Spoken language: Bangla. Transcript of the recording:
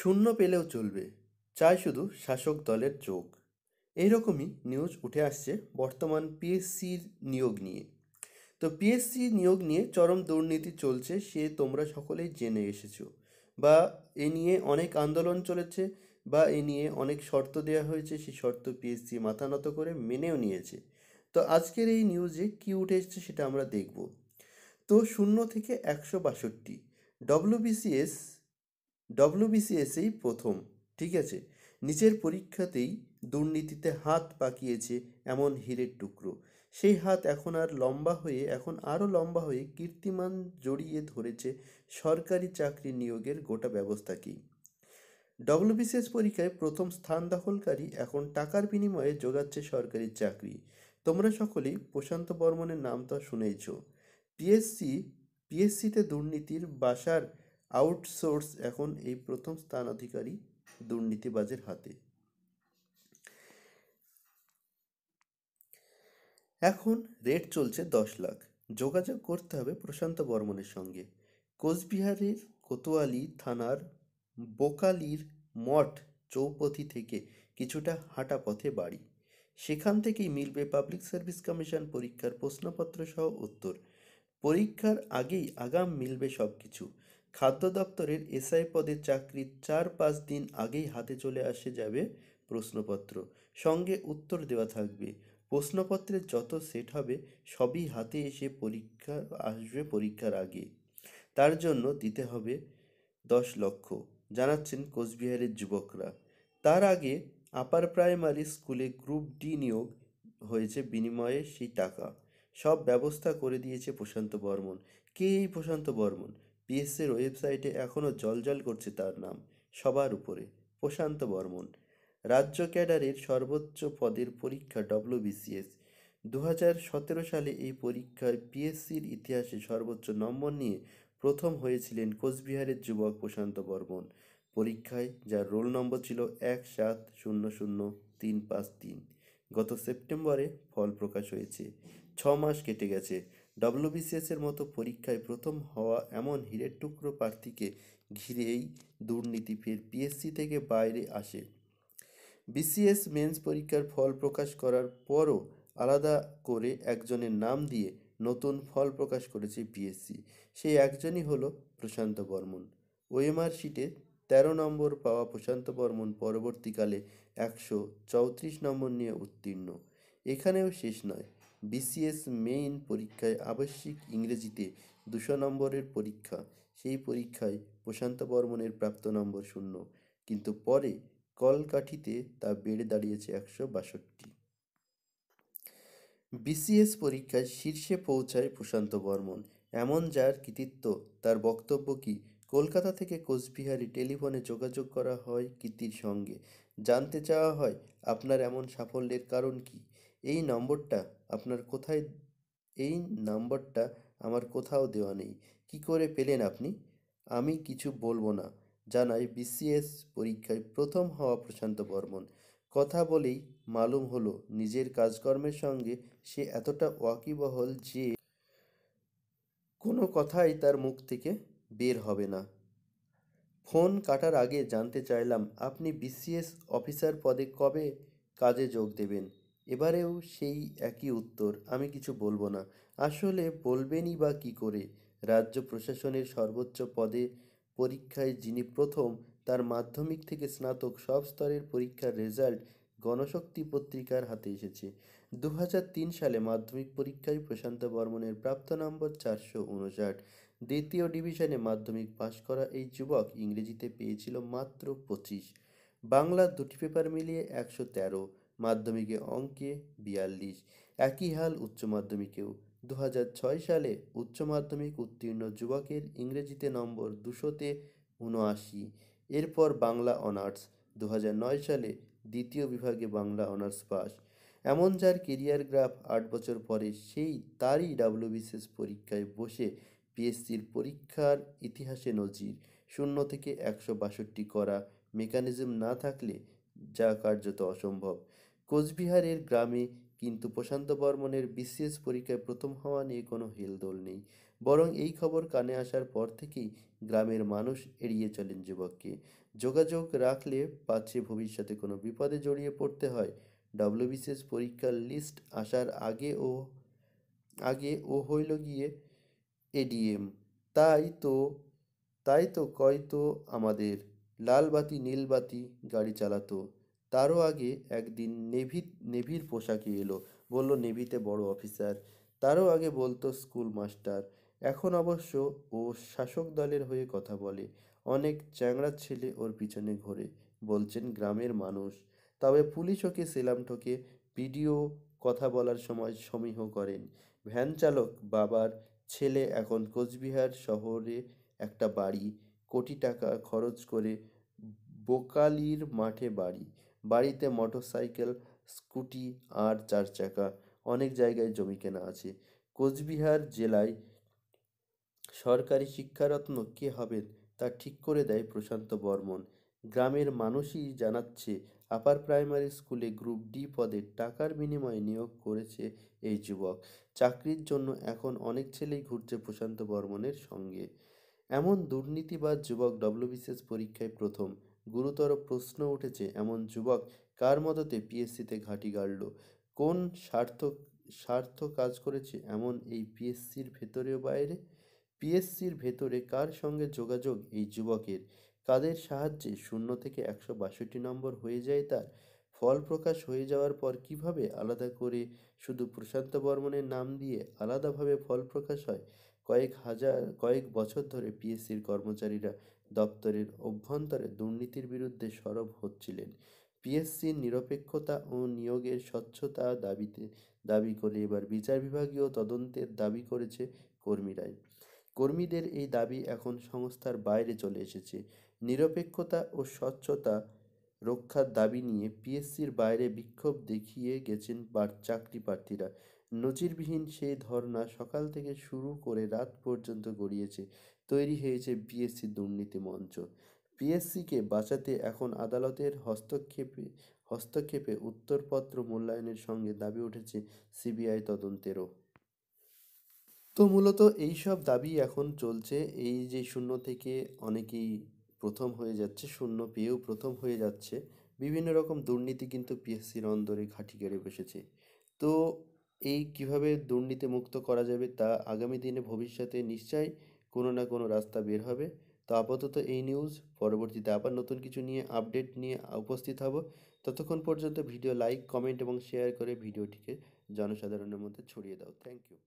শূন্য পেলেও চলবে, চাই শুধু শাসক দলের যোগ। এইরকমই নিউজ উঠে আসছে বর্তমান পিএসসির নিয়োগ নিয়ে। তো পিএসসি নিয়োগ নিয়ে চরম দুর্নীতি চলছে সে তোমরা সকলেই জেনে এসেছ। বা এ নিয়ে অনেক আন্দোলন চলেছে বা এ নিয়ে অনেক শর্ত দেওয়া হয়েছে, সেই শর্ত পিএসসি মাথা নত করে মেনেও নিয়েছে। তো আজকের এই নিউজে কি উঠে এসেছে সেটা আমরা দেখব। তো শূন্য থেকে একশো বাষট্টি, ডব্লিউবিসিএস ডব্লিউবিসিএসেই প্রথম, ঠিক আছে? নিচের পরীক্ষাতেই দুর্নীতিতে হাত পাকিয়েছে এমন হীরের টুকরো। সেই হাত এখন আর লম্বা হয়ে, এখন আরও লম্বা হয়ে কীর্তিমান জড়িয়ে ধরেছে সরকারি চাকরি নিয়োগের গোটা ব্যবস্থাকেই। ডব্লিউবিসিএস পরীক্ষায় প্রথম স্থান দখলকারী এখন টাকার বিনিময়ে যোগাচ্ছে সরকারি চাকরি। তোমরা সকলেই প্রশান্ত বর্মনের নাম তো শুনেইছ পিএসসি পিএসসিতে দুর্নীতির বাসার আউটসোর্স এখন এই প্রথম স্থান অধিকারী দুর্নীতিবাজের হাতে। এখন রেট চলছে দশ লাখ। যোগাযোগ করতে হবে প্রশান্ত বর্মনের সঙ্গে। কোচবিহারের কোতোয়ালি থানার বোকালির মঠ চৌপথি থেকে কিছুটা হাঁটা পথে বাড়ি। সেখান থেকেই মিলবে পাবলিক সার্ভিস কমিশন পরীক্ষার প্রশ্নপত্র সহ উত্তর। পরীক্ষার আগেই আগাম মিলবে সব কিছু খাদ্য দপ্তরের এসআই পদের চাকরির চার পাঁচ দিন আগেই হাতে চলে আসে যাবে প্রশ্নপত্র। সঙ্গে উত্তর দেওয়া থাকবে। প্রশ্নপত্রের যত সেট হবে, সবই হাতে এসে পরীক্ষা আসবে পরীক্ষার আগে। তার জন্য দিতে হবে দশ লক্ষ, জানাচ্ছেন কোচবিহারের যুবকরা। তার আগে আপার প্রাইমারি স্কুলে গ্রুপ ডি নিয়োগ হয়েছে বিনিময়ে সেই টাকা। সব ব্যবস্থা করে দিয়েছে প্রশান্ত বর্মন। কে এই প্রশান্ত বর্মন? পিএসসির ওয়েবসাইটে এখনও জলজল করছে তার নাম, সবার উপরে, প্রশান্ত বর্মন। রাজ্য ক্যাডারের সর্বোচ্চ পদের পরীক্ষা ডব্লিউবিসিএস দু হাজার সতেরো সালে এই পরীক্ষায় পিএসসির ইতিহাসে সর্বোচ্চ নম্বর নিয়ে প্রথম হয়েছিলেন কোচবিহারের যুবক প্রশান্ত বর্মন। পরীক্ষায় যার রোল নম্বর ছিল এক সাত শূন্য শূন্য তিন পাঁচ তিন। গত সেপ্টেম্বরে ফল প্রকাশ হয়েছে। ছ মাস কেটে গেছে। ডব্লিউবিসিএসের মতো পরীক্ষায় প্রথম হওয়া এমন হীরের টুকরো প্রার্থীকে ঘিরেই দুর্নীতি ফের পিএসসি থেকে বাইরে আসে। বিসিএস মেন্স পরীক্ষার ফল প্রকাশ করার পরও আলাদা করে একজনের নাম দিয়ে নতুন ফল প্রকাশ করেছে পিএসসি সেই একজনই হলো প্রশান্ত বর্মন। ওএমআর শিটে তেরো নম্বর পাওয়া প্রশান্ত বর্মন পরবর্তীকালে একশো চৌত্রিশ নম্বর নিয়ে উত্তীর্ণ। এখানেও শেষ নয়। বিসিএস মেইন পরীক্ষায় আবশ্যিক ইংরেজিতে দুশো নম্বরের পরীক্ষা। সেই পরীক্ষায় প্রশান্ত বর্মনের প্রাপ্ত নম্বর শূন্য। কিন্তু পরে কলকাঠিতে তা বেড়ে দাঁড়িয়েছে একশো বাষট্টি। বিসিএস পরীক্ষায় শীর্ষে পৌঁছায় প্রশান্ত বর্মন। এমন যার কৃতিত্ব, তার বক্তব্য কি? কলকাতা থেকে কোচবিহারি টেলিফোনে যোগাযোগ করা হয় কীর্তির সঙ্গে। জানতে চাওয়া হয়, আপনার এমন সাফল্যের কারণ কি? এই নম্বরটা আপনার কোথায়, এই নম্বরটা আমার কোথাও দেওয়া নেই। কি করে পেলেন আপনি? আমি কিছু বলব না। জানায় বিসিএস পরীক্ষায় প্রথম হওয়া প্রশান্ত বর্মন। কথা বলেই মালুম হলো নিজের কাজকর্মের সঙ্গে সে এতটা ওয়াকিবহল যে কোনো কথাই তার মুখ থেকে বের হবে না। ফোন কাটার আগে জানতে চাইলাম, আপনি বিসিএস অফিসার পদে কবে কাজে যোগ দেবেন? এবারেও সেই একই উত্তর, আমি কিছু বলব না। আসলে বলবেনই বা কী করে? রাজ্য প্রশাসনের সর্বোচ্চ পদে পরীক্ষায় যিনি প্রথম, তার মাধ্যমিক থেকে স্নাতক সব স্তরের পরীক্ষার রেজাল্ট গণশক্তি পত্রিকার হাতে এসেছে। দু সালে মাধ্যমিক পরীক্ষায় প্রশান্ত বর্মনের প্রাপ্ত নম্বর চারশো উনষাট। দ্বিতীয় ডিভিশনে মাধ্যমিক পাশ করা এই যুবক ইংরেজিতে পেয়েছিল মাত্র পঁচিশ। বাংলা দুটি পেপার মিলিয়ে একশো তেরো। মাধ্যমিকে অঙ্কে বিয়াল্লিশ। একই হাল উচ্চ মাধ্যমিকেও। দু সালে উচ্চ মাধ্যমিক উত্তীর্ণ যুবকের ইংরেজিতে নম্বর দুশোতে উনআশি এরপর বাংলা অনার্স। দু সালে দ্বিতীয় বিভাগে বাংলা অনার্স পাস। এমন যার কেরিয়ার গ্রাফ আট বছর পরে সেই তারই ডাব্লিউবিসিএস পরীক্ষায় বসে পিএসসির পরীক্ষার ইতিহাসে নজির। শূন্য থেকে একশো বাষট্টি করা মেকানিজম না থাকলে যা কার্যত অসম্ভব। কোচবিহারের গ্রামে কিন্তু প্রশান্ত বর্মনের বিসিএস পরীক্ষায় প্রথম হওয়া নিয়ে কোনো হেলদোল নেই। বরং এই খবর কানে আসার পর থেকেই গ্রামের মানুষ এড়িয়ে চলেন যুবককে। যোগাযোগ রাখলে পাচ্ছে ভবিষ্যতে কোনো বিপদে জড়িয়ে পড়তে হয়। ডব্লিউবিসিএস পরীক্ষার লিস্ট আসার আগে ও আগে ও হইল গিয়ে এডিএম। তাই তো তাই তো কয়তো আমাদের, লাল বাতি, নীল বাতি, গাড়ি চালাতো। তারও আগে একদিন নেভি, নেভির পোশাকে এলো। বলল, নেভিতে বড় অফিসার। তারও আগে বলতো, স্কুল মাস্টার। এখন অবশ্য ও শাসক দলের হয়ে কথা বলে। অনেক চ্যাংড়ার ছেলে ওর পিছনে ঘোরে। বলছেন, গ্রামের মানুষ। তবে পুলিশ ওকে সেলাম ঠোকে ভিডিও কথা বলার সময় সমীহ করেন। ভ্যান চালক বাবার ছেলে এখন কোচবিহার শহরে একটা বাড়ি। কোটি টাকা খরচ করে বোকালির মাঠে বাড়ি। বাড়িতে মোটরসাইকেল, স্কুটি আর চার চাকা অনেক জায়গায় জমি কেনা আছে। কোচবিহার জেলায় সরকারি শিক্ষারত্ন কে হবেন তা ঠিক করে দেয় প্রশান্ত বর্মন। গ্রামের মানুষই জানাচ্ছে, আপার প্রাইমারি স্কুলে গ্রুপ ডি পদে টাকার বিনিময়ে নিয়োগ করেছে এই যুবক। চাকরির জন্য এখন অনেক ছেলেই ঘুরছে প্রশান্ত বর্মনের সঙ্গে। এমন দুর্নীতিবাজ যুবক ডব্লিউবিসিএস পরীক্ষায় প্রথম। গুরুতর প্রশ্ন উঠেছে, এমন যুবক কার মদতে পিএসসিতে ঘাঁটি গাড়ল? কোন স্বার্থ স্বার্থ কাজ করেছে এমন এই পিএসসির ভেতরে বাইরে? পিএসসির ভেতরে কার সঙ্গে যোগাযোগ এই যুবকের? কাদের সাহায্যে শূন্য থেকে একশো বাষট্টি নম্বর হয়ে যায় তার? ফল প্রকাশ হয়ে যাওয়ার পর কীভাবে আলাদা করে শুধু প্রশান্ত বর্মনের নাম দিয়ে আলাদাভাবে ফল প্রকাশ হয়? কয়েক হাজার, কয়েক বছর ধরে পিএসসির কর্মচারীরা দপ্তরের অভ্যন্তরে দুর্নীতির বিরুদ্ধে সরব হচ্ছিলেন। পিএসসির নিরপেক্ষতা ও নিয়োগের স্বচ্ছতা দাবিতে দাবি করে এবার বিচার বিভাগীয় তদন্তের দাবি করেছে কর্মীরাই কর্মীদের এই দাবি এখন সংস্থার বাইরে চলে এসেছে। নিরপেক্ষতা ও স্বচ্ছতা রক্ষার দাবি নিয়ে পিএসসির বাইরে বিক্ষোভ দেখিয়ে গেছেন চাকরি প্রার্থীরা। নজিরবিহীন সেই ধর্না সকাল থেকে শুরু করে রাত পর্যন্ত গড়িয়েছে, তৈরি হয়েছে পিএসসি দুর্নীতি মঞ্চ। পিএসসিকে বাঁচাতে এখন আদালতের হস্তক্ষেপে হস্তক্ষেপে উত্তরপত্র মূল্যায়নের সঙ্গে দাবি উঠেছে সিবিআই তদন্তেরও। তো মূলত এই সব দাবি এখন চলছে, এই যে শূন্য থেকে অনেকেই প্রথম হয়ে যাচ্ছে, শূন্য পেয়েও প্রথম হয়ে যাচ্ছে, বিভিন্ন রকম দুর্নীতি কিন্তু পিএসসির অন্দরে ঘাঁটি গেড়ে বসেছে। তো এই কীভাবে দুর্নীতি মুক্ত করা যাবে তা আগামী দিনে ভবিষ্যতে নিশ্চয়ই কোনো না কোনো রাস্তা বের হবে। তো আপাতত এই নিউজ পরবর্তীতে আবার নতুন কিছু নিয়ে আপডেট নিয়ে উপস্থিত হব। ততক্ষণ পর্যন্ত ভিডিও লাইক কমেন্ট এবং শেয়ার করে ভিডিওটিকে জনসাধারণের মধ্যে ছড়িয়ে দাও। Thank you